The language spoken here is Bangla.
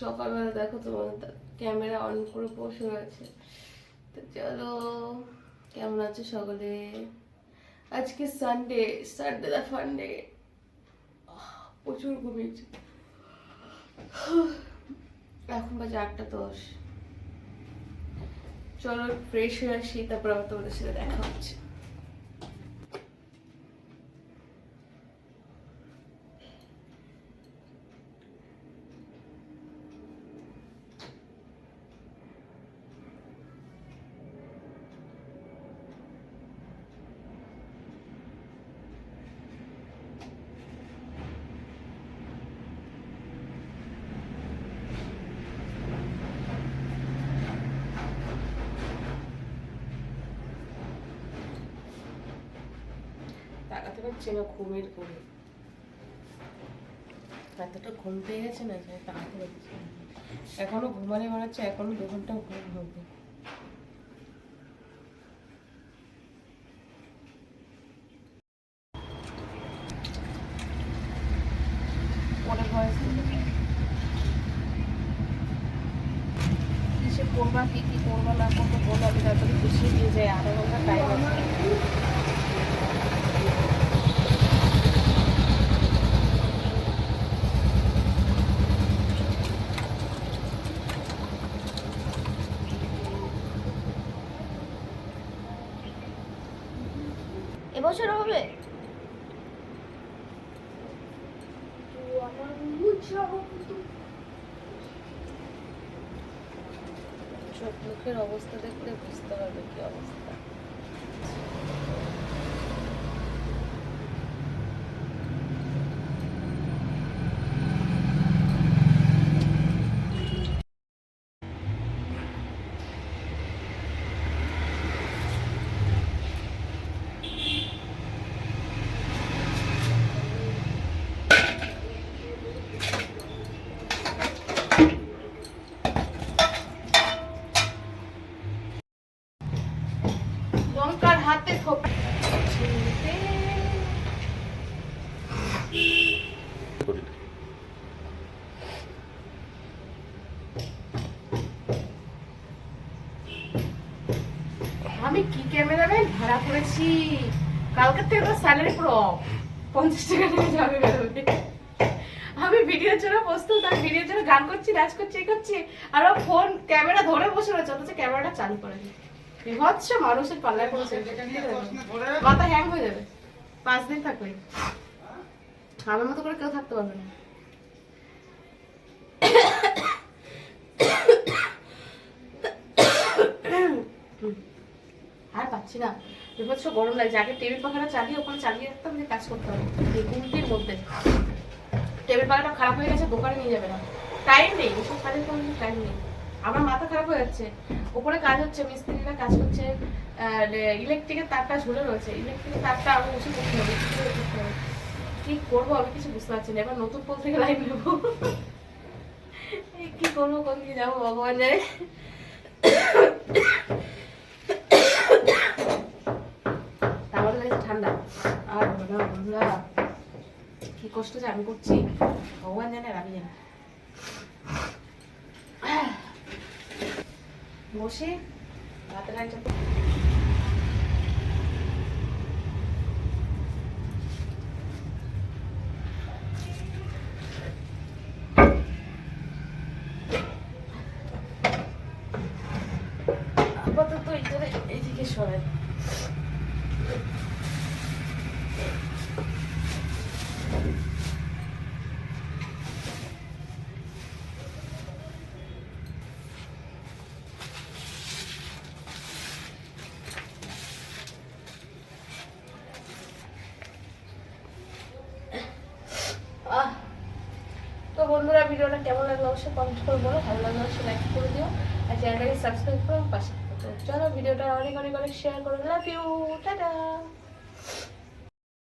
সকালবেলা দেখো তোমার ক্যামেরা অন করে বসে রয়েছে। তো চলো, কেমন আছে সকলে? আজকে সানডে সানডে দা ফান্ডে প্রচুর ঘুমিয়েছি। এখন বাজে আটটা দশ। চলো ফ্রেশ হয়ে আসি, তারপর আমার তোমাদের সাথে দেখা হচ্ছে। তাকাতে পারছি না ঘুমের করে এতটা ঘুম পেয়ে গেছে না যে পারছি এখনও ঘুমালে মনে এখনও দু ঘণ্টা ঘুম হবে। কিসে করবা কি কি করবা না করব বলো, আমি তাড়াতাড়ি গুছিয়ে দিয়ে যাই, আধা ঘণ্টা টাইম আছে। এবছর হবে? চোখ মুখের অবস্থা দেখলে বুঝতে হবে কি অবস্থা। আমি কি ক্যামেরাম্যান? ভাড়া করেছি কালকে থেকে তো স্যালারি পুরো পঞ্চাশ টাকা থেকে যাবে বেরোবে। আমি ভিডিওর জন্য প্রস্তুত আমি ভিডিওর জন্য গান করছি নাচ করছি এই করছি। আর ফোন ক্যামেরা ধরে বসে রয়েছে অথচ ক্যামেরাটা চালু করেনি। বিভৎস মানুষের পাল্লায় পড়েছে। মাথা হ্যাং হয়ে যাবে। পাঁচ দিন থাকবে আমার মতো করে কেউ থাকতে পারবে না। আর পাচ্ছি না। বিভৎস গরম লাগছে। আগে টেবিল পাখাটা চালিয়ে, ওখানে চালিয়ে রাখতাম দিয়ে কাজ করতে হবে। এই ঘুমটির মধ্যে। টেবিল পাখাটা খারাপ হয়ে গেছে, দোকানে নিয়ে যাবে না। টাইম নেই, এসব কাজের কোনো টাইম নেই। আমার মাথা খারাপ হয়ে যাচ্ছে। ওপরে কাজ হচ্ছে, মিস্ত্রিরা কাজ করছে ইলেকট্রিকের তারটা ঝুলে রয়েছে। ইলেকট্রিকের তারটা আমি উঁচু করতে হবে কি করব আমি কিছু বুঝতে পারছি না। এবার নতুন পোল থেকে লাইন নেব। কি করব, কোন দিকে যাব, ভগবান জানে তারপরে লাগছে ঠান্ডা। আর বন্ধুরা কি কষ্ট যে আমি করছি? ভগবান জানে আমি জানি বসে রাতের একটা আপাতত এইদিকে সরাই আহ তো বন্ধুরা ভিডিওটা কেমন লাগল অবশ্যই কমেন্ট করে বলো ভালো লাগলে অবশ্যই লাইক করে দিও। আর চ্যানেলটাকে সাবস্ক্রাইব করো, পাশে। চলো, ভিডিওটা অনেক অনেক অনেক শেয়ার করো। Love you tata